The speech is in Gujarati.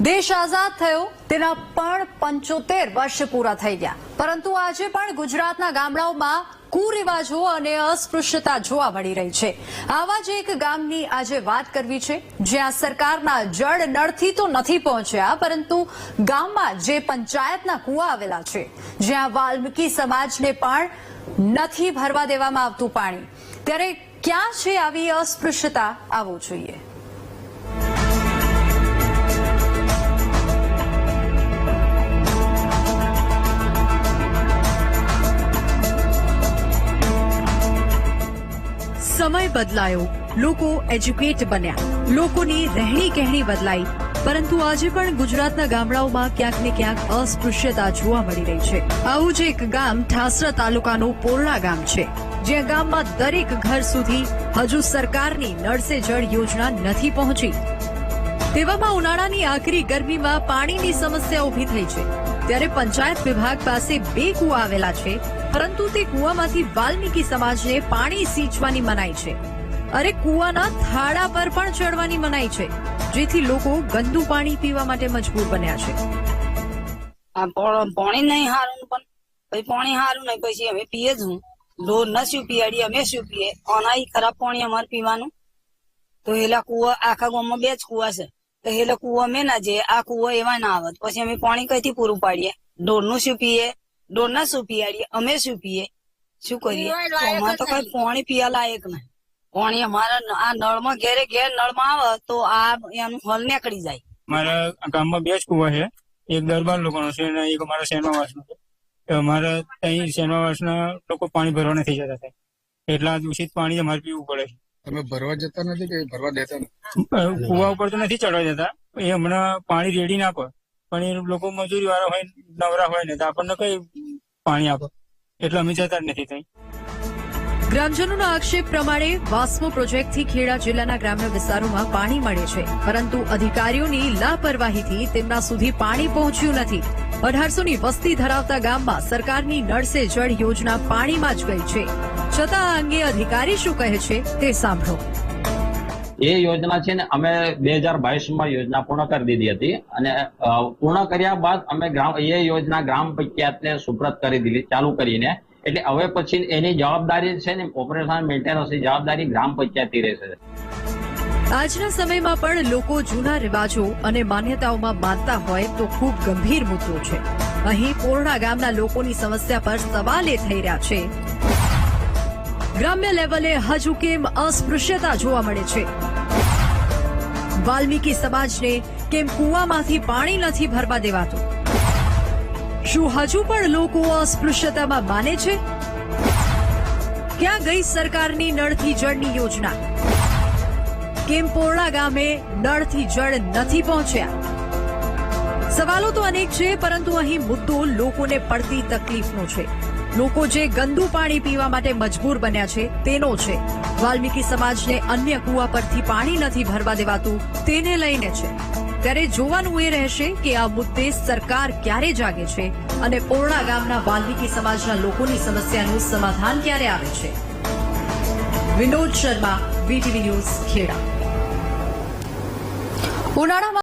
દેશ આઝાદ થયો, તેના પણ પંચોતેર વર્ષ પૂરા થઈ ગયા. પરંતુ આજે પણ ગુજરાતના ગામડાઓમાં કુરિવાજો અને અસ્પૃશ્યતા જોવા મળી રહી છે. આવા જ એક ગામની આજે વાત કરવી છે, જ્યાં સરકારના જળ નળથી તો નથી પહોંચ્યા, પરંતુ ગામમાં જે પંચાયતના કુવા આવેલા છે, જ્યાં વાલ્મીકી સમાજને પણ નથી ભરવા દેવામાં આવતું પાણી. ત્યારે ક્યાં છે આવી અસ્પૃશ્યતા? આવવું જોઈએ. સમય બદલાયો. લોકો એજ્યુકેટ બન્યા. લોકોની રહેણી કહેણી બદલાઈ. પરંતુ આજે પણ ગુજરાતના ગામડાઓમાં ક્યાંક ને ક્યાંક અસ્પૃશ્યતા જોવા મળી રહી છે. આવું જ એક ગામ ઠાસરા તાલુકાનું પોરણા ગામ છે. જ્યાં ગામમાં દરેક ઘર સુધી હજુ સરકારની નળસે જળ યોજના નથી પહોંચી. તેવામાં ઉનાળાની આખરી ગરમીમાં પાણીની સમસ્યા ઊભી થઈ છે. ત્યારે પંચાયત વિભાગ પાસે બે કુવા આવેલા છે પરંતુ તે કુવામાંથી વાલ્મીકી સમાજને પાણી સિંચવાની મનાઈ છે. અરે કુવાના થાળા પર પણ ચડવાની મનાઈ છે, જેથી લોકો ગંદુ પાણી પીવા માટે મજબૂર બન્યા છે. પાણી નહીં હારું પણ પછી પાણી હારું નહીં, પછી અમે પીએ જ હું. ઢોર ન શું પીવાડીએ અમે શું પીએ? અનાઈ ખરાબ પાણી અમારે પીવાનું. તો એલા કુવા, આખા ગામમાં બે જ કુવા છે. તો એલા કુવા અમે ના જઈએ આ કુવા એવા ના આવત. પછી અમે પાણી કઈથી પૂરું પાડીએ? ઢોરનું શું પીએ? ઢોરના શું પીવાડીએ અમે શું પીએ શું કરીએ અમાર તો કઈ પાણી પીવા લાયક ના પાણી અમારા ન- આ નળમાં ઘેરે ઘેર નળમાં આવે તો આ એનું હલ નીકળી જાય. મારા ગામમાં બે જ કુવા છે. એક દરબાર લોકોનો છે અને એક અમારા સેનવાસનો છે. તો અમારે ત્યાં સેનવાસના લોકો પાણી ભરવા નથી જતા થાય એટલા દૂષિત પાણી અમારે પીવું પડે છે. તમે ભરવા જતા નથી કે ભરવા દેતા નથી? કુવા ઉપર તો નથી ચડવા જતા એ હમણાં પાણી રેડી ના આપે. પણ એ લોકો મજૂરી વાળા હોય, નવરા હોય ને, તો આપણને કઈ પાણી આપો? એટલે અમે જતા નથી ત્યાં. ગ્રામજનોના આક્ષેપ પ્રમાણે વાસ્મો પ્રોજેક્ટથી ખેડા જિલ્લાના ગ્રામ્ય વિસ્તારોમાં પાણી મળે છે. પરંતુ અધિકારીઓની લાપરવાહીથી તેમના સુધી પાણી પહોંચ્યું નથી. અઢારસોની વસ્તી ધરાવતા ગામમાં સરકારની નળ સે જળ યોજના પાણીમાં જ ગઈ છે. છતાં આ અંગે અધિકારી શું કહે છે તે સાંભળો. એ યોજના છે ને અમે બે હજાર બાવીસમાં યોજના પૂર્ણ કરી દીધી હતી. અને પૂર્ણ કર્યા બાદ અમે એ યોજના ગ્રામ પંચાયતને સુપ્રત કરી દીધી, ચાલુ કરીને. એટલે હવે પછી એની જવાબદારી છે ને ઓપરેશન મેન્ટેનન્સની જવાબદારી ગ્રામ પંચાયતની રહેશે. આજના સમયમાં પણ લોકો જૂના રિવાજો અને માન્યતાઓમાં માનતા હોય તો ખૂબ ગંભીર મુદ્દો છે. અહીં પોરણા ગામના લોકોની સમસ્યા પર સવાલ એ થઈ રહ્યા છે. ગ્રામ્ય લેવલે હજુ કેમ અસ્પૃશ્યતા જોવા મળે છે? વાલ્મીકી સમાજને કેમ કુવામાંથી પાણી નથી ભરવા દેવાતું? શું હજુ પણ લોકો અસ્પૃશ્યતામાં માને છે? ક્યાં ગઈ સરકારની નળથી જળની યોજના? કેમ પોરણા ગામે નળથી જળ નથી પહોંચ્યા? સવાલો તો અનેક છે, પરંતુ અહીં મુદ્દો લોકોને પડતી તકલીફનો છે. લોકો જે ગંદુ પાણી પીવા માટે મજબૂર બન્યા છે, તેનો છે. વાલ્મીકી સમાજને અન્ય કુવા પરથી પાણી નથી ભરવા દેવાતું, તેને લઈને છે. ત્યારે જોવાનું એ રહેશે કે આ મુદ્દે સરકાર ક્યારે જાગે છે અને પોરણા ગામના વાલ્મીકી સમાજના લોકોની સમસ્યાનું સમાધાન ક્યારે આવે છે. Vinod Sharma, VTV news Kheda. ઉનાળામાં